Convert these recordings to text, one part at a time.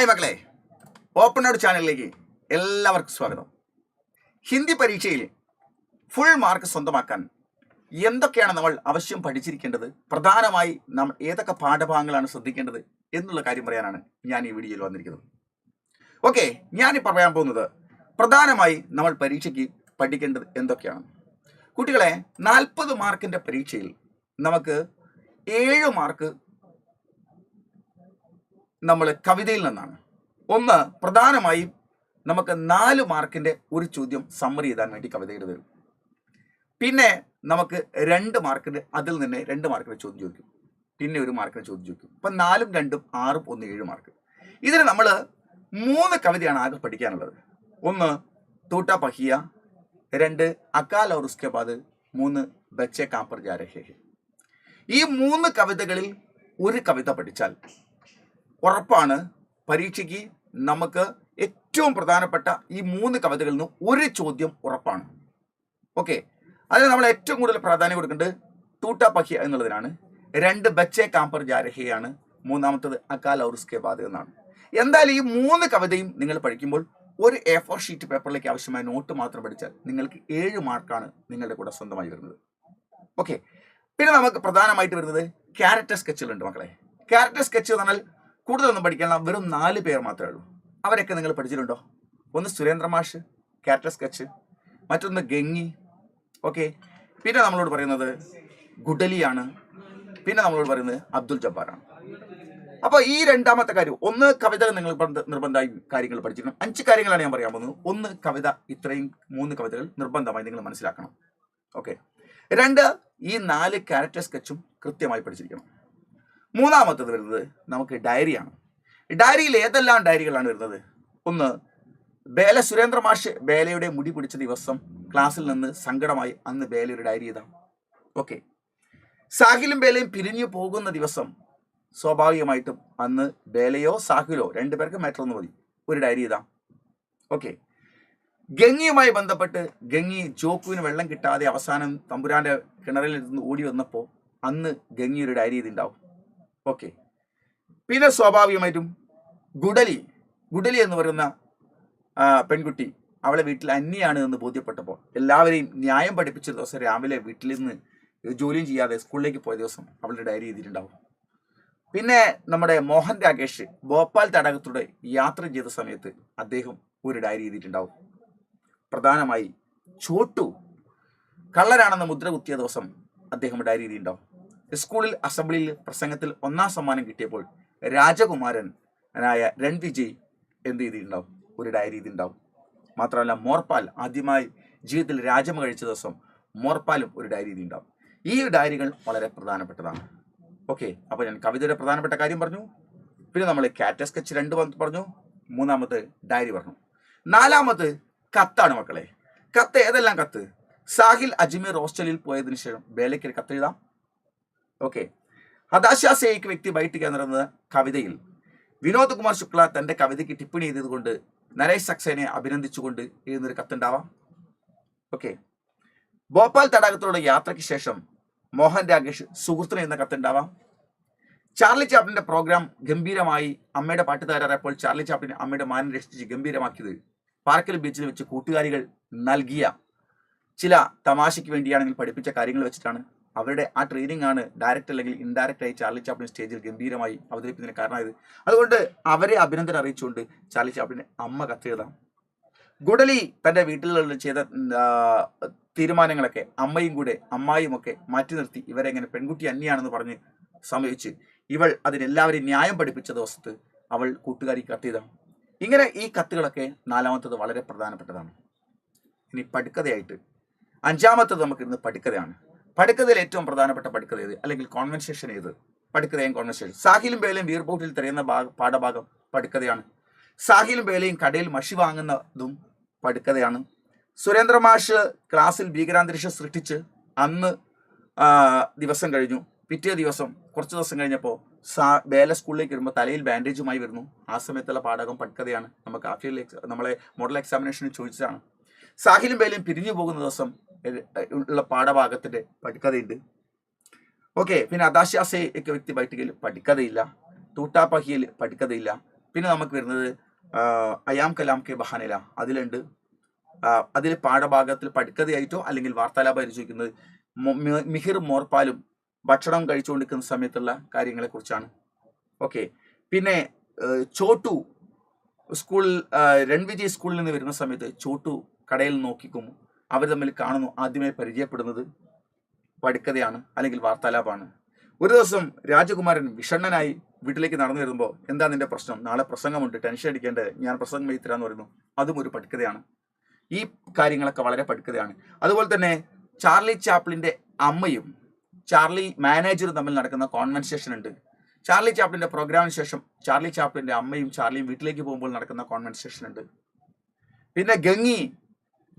Hi മക്കളെ. Open out ചാനലിലേക്ക് എല്ലാവർക്കും സ്വാഗതം. ഹിന്ദി പരീക്ഷയിൽ ഫുൾ മാർക്ക് സ്വന്തമാക്കാൻ എന്തൊക്കെയാണ് നമ്മൾ അവശ്യം പഠിച്ചിരിക്കേണ്ടത്? പ്രധാനമായി നമ്മൾ ഏതൊക്കെ പാഠഭാഗങ്ങളാണ് ശ്രദ്ധിക്കേണ്ടത് എന്നുള്ള കാര്യം പറയാനാണ് ഞാൻ ഈ വീഡിയോയിൽ വന്നിരിക്കുന്നത്. ഓക്കെ ഞാൻ പറയാൻ പോകുന്നത് പ്രധാനമായി നമ്മൾ പരീക്ഷയ്ക്ക് പഠിക്കേണ്ടത് എന്തൊക്കെയാണ്? കുട്ടികളെ നാൽപ്പത് മാർക്കിന്റെ പരീക്ഷയിൽ നമുക്ക് ഏഴ് മാർക്ക് നമ്മൾ കവിതയിൽ നിന്നാണ്. ഒന്ന് പ്രധാനമായി നമുക്ക് നാല് മാർക്കിന്റെ ഒരു ചോദ്യം സമ്മറി ചെയ്താൻ വേണ്ടി കവിതയുടെ വരും. പിന്നെ നമുക്ക് രണ്ട് മാർക്കിന്റെ അതിൽ നിന്ന് രണ്ട് മാർക്കിന്റെ ചോദ്യം ചോദിക്കും. പിന്നെ ഒരു മാർക്കിന്റെ ചോദ്യം ചോദിക്കും. അപ്പം നാലും രണ്ടും ആറും ഒന്ന് ഏഴ് മാർക്ക്. ഇതിന് നമ്മൾ മൂന്ന് കവിതയാണ് ആകെ പഠിക്കാനുള്ളത്. ഒന്ന് തൂട്ട പഹിയ രണ്ട് അക്കാൽ ഔർ മൂന്ന് ബച്ചെ കാപ്പർ ജാരഹേ ഈ മൂന്ന് കവിതകളിൽ ഒരു കവിത പഠിച്ചാൽ ഉറപ്പാണ് പരീക്ഷയ്ക്ക് നമുക്ക് ഏറ്റവും പ്രധാനപ്പെട്ട ഈ മൂന്ന് കവിതകളിൽ നിന്ന് ഒരു ചോദ്യം ഉറപ്പാണ്. ഓക്കെ അതിന് നമ്മൾ ഏറ്റവും കൂടുതൽ പ്രാധാന്യം കൊടുക്കേണ്ടത് തൂട്ട പഹ്യ എന്നുള്ളതിനാണ്. രണ്ട് ബച്ചെ കാമ്പർ ജാരഹയാണ് മൂന്നാമത്തത് അക്കാൽ ഔറുസ്കെ ബാദ് എന്നാണ്. എന്തായാലും ഈ മൂന്ന് കവിതയും നിങ്ങൾ പഠിക്കുമ്പോൾ ഒരു എ ഫോർ ഷീറ്റ് പേപ്പറിലേക്ക് ആവശ്യമായ നോട്ട് മാത്രം പഠിച്ചാൽ നിങ്ങൾക്ക് ഏഴ് മാർക്കാണ് നിങ്ങളുടെ കൂടെ സ്വന്തമായി വരുന്നത്. ഓക്കെ പിന്നെ നമുക്ക് പ്രധാനമായിട്ട് വരുന്നത് ക്യാരക്ടർ സ്കെച്ചുകളുണ്ട് മക്കളെ. ക്യാരക്ടർ സ്കെച്ച് എന്ന് പറഞ്ഞാൽ കൂടുതലൊന്നും പഠിക്കാനുള്ള വെറും നാല് പേർ മാത്രമേ ഉള്ളൂ. അവരൊക്കെ നിങ്ങൾ പഠിച്ചിട്ടുണ്ടോ? ഒന്ന് സുരേന്ദ്ര മാഷ് ക്യാരക്ടർ സ്കെച്ച് മറ്റൊന്ന് ഗംഗി. ഓക്കെ പിന്നെ നമ്മളോട് പറയുന്നത് ഗുഡലിയാണ്. പിന്നെ നമ്മളോട് പറയുന്നത് അബ്ദുൽ ജബ്ബാറാണ്. അപ്പോൾ ഈ രണ്ടാമത്തെ കാര്യം ഒന്ന് കവിത നിങ്ങൾ നിർബന്ധമായി കാര്യങ്ങൾ പഠിച്ചിരിക്കണം. അഞ്ച് കാര്യങ്ങളാണ് ഞാൻ പറയാൻ പോകുന്നത്. ഒന്ന് കവിത ഇത്രയും മൂന്ന് കവിതകൾ നിർബന്ധമായി നിങ്ങൾ മനസ്സിലാക്കണം. ഓക്കെ രണ്ട് ഈ നാല് ക്യാരക്ടർ സ്കെച്ചും കൃത്യമായി പഠിച്ചിരിക്കണം. മൂന്നാമത്തത് വരുന്നത് നമുക്ക് ഡയറിയാണ്. ഡയറിയിൽ ഏതെല്ലാം ഡയറികളാണ് വരുന്നത്? ഒന്ന് ബേല സുരേന്ദ്ര മാഷ് ബേലയുടെ മുടി പിടിച്ച ദിവസം ക്ലാസ്സിൽ നിന്ന് സങ്കടമായി അന്ന് ബേലയുടെ ഡയറി ചെയ്താം ഓക്കെ. സാഹിലും ബേലയും പിരിഞ്ഞു പോകുന്ന ദിവസം സ്വാഭാവികമായിട്ടും അന്ന് ബേലയോ സാഹിലോ രണ്ടുപേർക്ക് മാറ്റർ ഒന്ന് മതി. ഒരു ഡയറി ചെയ്താം ഓക്കെ. ഗംഗിയുമായി ബന്ധപ്പെട്ട് ഗംഗി ജോക്കുവിന് വെള്ളം കിട്ടാതെ അവസാനം തമ്പുരാന്റെ കിണറിൽ നിന്ന് ഓടി വന്നപ്പോൾ അന്ന് ഗംഗി ഒരു ഡയറി ചെയ്തിട്ടുണ്ടാവും ഓക്കെ പിന്നെ സ്വാഭാവികമായിട്ടും ഗുഡലി. ഗുഡലി എന്ന് പറയുന്ന പെൺകുട്ടി അവളെ വീട്ടിൽ അന്യാണ് എന്ന് ബോധ്യപ്പെട്ടപ്പോൾ എല്ലാവരെയും ന്യായം പഠിപ്പിച്ച ദിവസം രാവിലെ വീട്ടിൽ നിന്ന് ജോലിയും ചെയ്യാതെ സ്കൂളിലേക്ക് പോയ ദിവസം അവളുടെ ഡയറി ചെയ്തിട്ടുണ്ടാവും പിന്നെ നമ്മുടെ മോഹൻ രാകേഷ് ഭോപ്പാൽ തടാകത്തൂടെ യാത്ര ചെയ്ത സമയത്ത് അദ്ദേഹം ഒരു ഡയറി ചെയ്തിട്ടുണ്ടാവും പ്രധാനമായി ചോട്ടു കള്ളരാണെന്ന മുദ്ര കുത്തിയ ദിവസം അദ്ദേഹം ഡയറി ചെയ്തിട്ടുണ്ടാവും സ്കൂളിൽ അസംബ്ലിയിൽ പ്രസംഗത്തിൽ ഒന്നാം സമ്മാനം കിട്ടിയപ്പോൾ രാജകുമാരൻ ആയ രൺവിജയ് എന്ത് ചെയ്തിട്ടുണ്ടാവും? ഒരു ഡയറി ഇതുണ്ടാവും. മാത്രമല്ല മോർപ്പാൽ ആദ്യമായി ജീവിതത്തിൽ രാജമ കഴിച്ച ദിവസം മോർപ്പാലും ഒരു ഡയറി ഇതുണ്ടാവും. ഈ ഡയറികൾ വളരെ പ്രധാനപ്പെട്ടതാണ്. ഓക്കെ അപ്പോൾ ഞാൻ കവിതയുടെ പ്രധാനപ്പെട്ട കാര്യം പറഞ്ഞു. പിന്നെ നമ്മൾ കാറ്റ സ്കെച്ച് രണ്ട് പറഞ്ഞു. മൂന്നാമത് ഡയറി പറഞ്ഞു. നാലാമത് കത്താണ് മക്കളെ. കത്ത് ഏതെല്ലാം കത്ത്? സാഹിൽ അജ്മീർ ഹോസ്റ്റലിൽ പോയതിനു ശേഷം വേലയ്ക്ക് കത്ത് എഴുതാം ഓക്കെ ഹതാശ സേയ്ക്ക് വ്യക്തി ബൈറ്റ് എന്ന കവിതയിൽ. വിനോദ് കുമാർ ശുക്ല തന്റെ കവിതയ്ക്ക് ടിപ്പണി ചെയ്തതുകൊണ്ട് നരേഷ് സക്സേനെ അഭിനന്ദിച്ചുകൊണ്ട് എഴുതുന്നൊരു കത്തുണ്ടാവാം. ഓക്കെ ഭോപ്പാൽ തടാകത്തിലൂടെ യാത്രയ്ക്ക് ശേഷം മോഹൻ രാകേഷ് സുഹൃത്തിന് എന്ന കത്തുണ്ടാവാം. ചാർലി ചാപ്ലിന്റെ പ്രോഗ്രാം ഗംഭീരമായി അമ്മയുടെ പാട്ട് തയ്യാറായപ്പോൾ ചാർലി ചാപ്ലിൻ അമ്മയുടെ മാനം രക്ഷിച്ച് ഗംഭീരമാക്കിയത് പാർക്കൽ ബീച്ചിൽ വെച്ച് കൂട്ടുകാരികൾ നൽകിയ ചില തമാശയ്ക്ക് വേണ്ടിയാണെങ്കിൽ പഠിപ്പിച്ച കാര്യങ്ങൾ വെച്ചിട്ടാണ് അവരുടെ ആ ട്രെയിനിങ് ആണ് ഡയറക്റ്റ് അല്ലെങ്കിൽ ഇൻഡയറക്റ്റ് ആയി ചാർലി ചാപ്ലിൻ സ്റ്റേജിൽ ഗംഭീരമായി അവതരിപ്പിക്കുന്നതിന് കാരണമായത്. അതുകൊണ്ട് അവരെ അഭിനന്ദനം അറിയിച്ചുകൊണ്ട് ചാർലി ചാപ്ലിന് അമ്മ കത്തെഴുതാം. ഗുഡലി തന്റെ വീട്ടിലുള്ള ചെയ്ത തീരുമാനങ്ങളൊക്കെ അമ്മയും കൂടെ അമ്മായും ഒക്കെ മാറ്റി നിർത്തി. ഇവരെ ഇങ്ങനെ പെൺകുട്ടി അന്യാണെന്ന് പറഞ്ഞ് സമയിച്ച് ഇവൾ അതിനെല്ലാവരെയും ന്യായം പഠിപ്പിച്ച ദിവസത്ത് അവൾ കൂട്ടുകാരി കത്തെഴുതാം ഇങ്ങനെ ഈ കത്തുകളൊക്കെ നാലാമത്തത് വളരെ പ്രധാനപ്പെട്ടതാണ്. ഇനി പടുക്കഥയായിട്ട്. അഞ്ചാമത്തത് നമുക്ക് ഇന്ന് പടുക്കഥയാണ്. പടുക്കഥയിൽ ഏറ്റവും പ്രധാനപ്പെട്ട പഠിക്കത ഏത്? അല്ലെങ്കിൽ കോൺവെൻസേഷൻ ഏത്? പഠിക്കതയും കോൺവെൻസേഷൻ സാഹിലും ബേലയും വീർബോട്ടിൽ തിരയുന്ന ഭാഗ പാഠഭാഗം പഠിക്കതയാണ് സാഹിലും ബേലയും കടയിൽ മഷി വാങ്ങുന്നതും പഠിക്കതയാണ് സുരേന്ദ്രമാഷ് ക്ലാസ്സിൽ ഭീകരാന്തരീക്ഷം സൃഷ്ടിച്ച് അന്ന് ദിവസം കഴിഞ്ഞു. പിറ്റേ ദിവസം കുറച്ച് ദിവസം കഴിഞ്ഞപ്പോൾ സാ ബേല സ്കൂളിലേക്ക് വരുമ്പോൾ തലയിൽ ബാൻഡേജുമായി വരുന്നു. ആ സമയത്തുള്ള പാഠകം പഠിക്കതയാണ് നമുക്ക് ആഫ്റ്റർ നമ്മളെ മോഡൽ എക്സാമിനേഷന് ചോദിച്ചതാണ്. സാഹിലും ബേലയും പിരിഞ്ഞു പോകുന്ന ദിവസം ഉള്ള പാഠഭാഗത്തിന്റെ പഠിക്കഥയുണ്ട്. ഓക്കെ പിന്നെ അദാശ്യാസെ ഒക്കെ വ്യക്തി പട്ടികയിൽ പഠിക്കഥയില്ല. തൂട്ടാപ്പഹിയിൽ പഠിക്കഥയില്ല. പിന്നെ നമുക്ക് വരുന്നത് അയാം കലാം കെ ബഹാനില. അതിലുണ്ട്. അതിൽ പാഠഭാഗത്തിൽ പഠിക്കഥയായിട്ടോ അല്ലെങ്കിൽ വാർത്താലാപ പരിചയിക്കുന്നത് മിഹിർ മോർപ്പാലും ഭക്ഷണം കഴിച്ചുകൊണ്ടിരിക്കുന്ന സമയത്തുള്ള കാര്യങ്ങളെക്കുറിച്ചാണ്. ഓക്കെ പിന്നെ ചോട്ടു ആ, രൺവിജയ് സ്കൂളിൽ നിന്ന് വരുന്ന സമയത്ത് ചോട്ടു കടയിൽ നോക്കിക്കും. അവർ തമ്മിൽ കാണുന്നു. ആദ്യമായി പരിചയപ്പെടുന്നത് പഠിക്കതയാണ് അല്ലെങ്കിൽ വാർത്താലാപാണ്. ഒരു ദിവസം രാജകുമാരൻ വിഷണ്ണനായി വീട്ടിലേക്ക് നടന്നു വരുമ്പോൾ എന്താ നിന്റെ പ്രശ്നം? നാളെ പ്രസംഗമുണ്ട്. ടെൻഷൻ അടിക്കേണ്ടത് ഞാൻ പ്രസംഗം എഴുത്തരാന്ന് പറയുന്നു. അതും ഒരു പഠിക്കതയാണ് ഈ കാര്യങ്ങളൊക്കെ വളരെ പഠിക്കതയാണ് അതുപോലെ തന്നെ ചാർലി ചാപ്ലിന്റെ അമ്മയും ചാർലി മാനേജറും തമ്മിൽ നടക്കുന്ന കോൺവെൻസേഷൻ ഉണ്ട്. ചാർലി ചാപ്ലിന്റെ പ്രോഗ്രാമിന് ശേഷം ചാർലി ചാപ്ലിന്റെ അമ്മയും ചാർലിയും വീട്ടിലേക്ക് പോകുമ്പോൾ നടക്കുന്ന കോൺവെൻസേഷൻ ഉണ്ട്. പിന്നെ ഗംഗി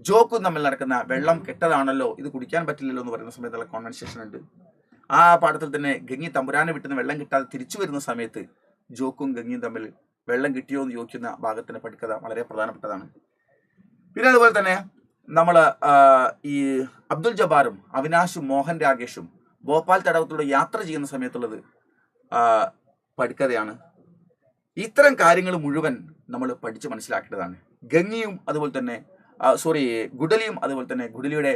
ജോക്കും തമ്മിൽ നടക്കുന്ന വെള്ളം കെട്ടതാണല്ലോ ഇത് കുടിക്കാൻ പറ്റില്ലല്ലോ എന്ന് പറയുന്ന സമയത്തുള്ള കോൺവെൻസേഷൻ ഉണ്ട്. ആ പാഠത്തിൽ തന്നെ ഗംഗി തമ്പുരാനെ വിട്ടുന്ന വെള്ളം കിട്ടാതെ തിരിച്ചു വരുന്ന സമയത്ത് ജോക്കും ഗംഗിയും തമ്മിൽ വെള്ളം കിട്ടിയോ എന്ന് ചോദിക്കുന്ന ഭാഗത്തിന് പഠിക്കഥ വളരെ പ്രധാനപ്പെട്ടതാണ്. പിന്നെ അതുപോലെ തന്നെ നമ്മൾ ഈ അബ്ദുൽ ജബാറും അവിനാശും മോഹൻ രാകേഷും ഭോപ്പാൽ തടവത്തിലൂടെ യാത്ര ചെയ്യുന്ന സമയത്തുള്ളത് പഠിക്കഥയാണ്. ഇത്തരം കാര്യങ്ങൾ മുഴുവൻ നമ്മൾ പഠിച്ച് മനസ്സിലാക്കേണ്ടതാണ്. ഗംഗിയും അതുപോലെ തന്നെ സോറി ഗുഡലിയും അതുപോലെ തന്നെ ഗുഡലിയുടെ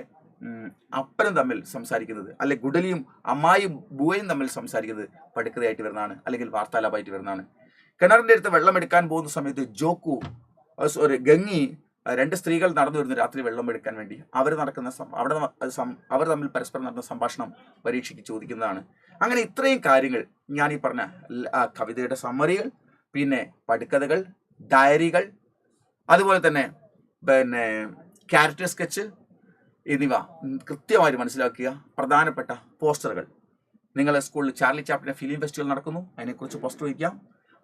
അപ്പനും തമ്മിൽ സംസാരിക്കുന്നത് അല്ലെ ഗുഡലിയും അമ്മായും ബുവയും തമ്മിൽ സംസാരിക്കുന്നത് പടുക്കതയായിട്ട് വരുന്നതാണ് അല്ലെങ്കിൽ വാർത്താലാപമായിട്ട് വരുന്നതാണ്. കിണറിന്റെ അടുത്ത് വെള്ളം എടുക്കാൻ പോകുന്ന സമയത്ത് ജോക്കു സോറി ഗംഗി രണ്ട് സ്ത്രീകൾ നടന്നു വരുന്നു രാത്രി വെള്ളം എടുക്കാൻ വേണ്ടി. അവർ നടക്കുന്ന അവിടെ അവർ തമ്മിൽ പരസ്പരം നടന്ന സംഭാഷണം പരീക്ഷയ്ക്ക് ചോദിക്കുന്നതാണ്. അങ്ങനെ ഇത്രയും കാര്യങ്ങൾ ഞാൻ ഈ പറഞ്ഞ കവിതയുടെ സമ്മറികൾ പിന്നെ പടുക്കഥകൾ ഡയറികൾ അതുപോലെ തന്നെ പിന്നെ ക്യാരക്ടർ സ്കെച്ച് എന്നിവ കൃത്യമായിട്ട് മനസ്സിലാക്കിയ പ്രധാനപ്പെട്ട പോസ്റ്ററുകൾ. നിങ്ങളെ സ്കൂളിൽ ചാർലി ചാപ്പിന്റെ ഫിലിം ഫെസ്റ്റിവൽ നടക്കുന്നു. അതിനെക്കുറിച്ച് പോസ്റ്റർ വയ്ക്കാം.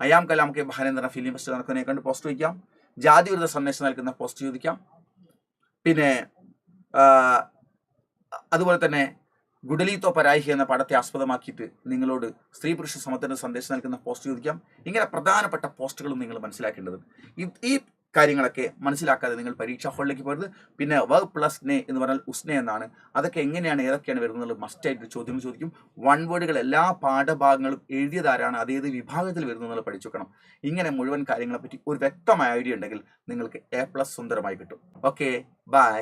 അയാം കലാം കെ ബഹാനെന്ന് ഫിലിം ഫെസ്റ്റിവൽ നടക്കുന്നതിനെ കണ്ട് പോസ്റ്റർ വയ്ക്കാം. ജാതി വിരുദ്ധ സന്ദേശം നൽകുന്ന പോസ്റ്റർ ചോദിക്കാം. പിന്നെ അതുപോലെ തന്നെ ഗുഡലീത്തോ പരാഹി എന്ന പടത്തെ ആസ്പദമാക്കിയിട്ട് നിങ്ങളോട് സ്ത്രീ പുരുഷ സമത്വത്തിന് സന്ദേശം നൽകുന്ന പോസ്റ്റ് ചോദിക്കാം. ഇങ്ങനെ പ്രധാനപ്പെട്ട പോസ്റ്റുകളും നിങ്ങൾ മനസ്സിലാക്കേണ്ടത് ഈ കാര്യങ്ങളൊക്കെ മനസ്സിലാക്കാതെ നിങ്ങൾ പരീക്ഷാ ഹാളിലേക്ക് പോരുത്. പിന്നെ വ പ്ലസ് നെ എന്ന് പറഞ്ഞാൽ ഉസ്നെ എന്നാണ്. അതൊക്കെ എങ്ങനെയാണ് ഏതൊക്കെയാണ് വരുന്നത് മസ്റ്റായിട്ട് ചോദ്യങ്ങൾ ചോദിക്കും. വൺ വേർഡുകൾ എല്ലാ പാഠഭാഗങ്ങളും എഴുതിയതാരാണ് അതേത് വിഭാഗത്തിൽ വരുന്നത് പഠിച്ചു വെക്കണം. ഇങ്ങനെ മുഴുവൻ കാര്യങ്ങളെപ്പറ്റി ഒരു വ്യക്തമായ ഐഡിയ ഉണ്ടെങ്കിൽ നിങ്ങൾക്ക് എ പ്ലസ് സുന്ദരമായി കിട്ടും. Okay bye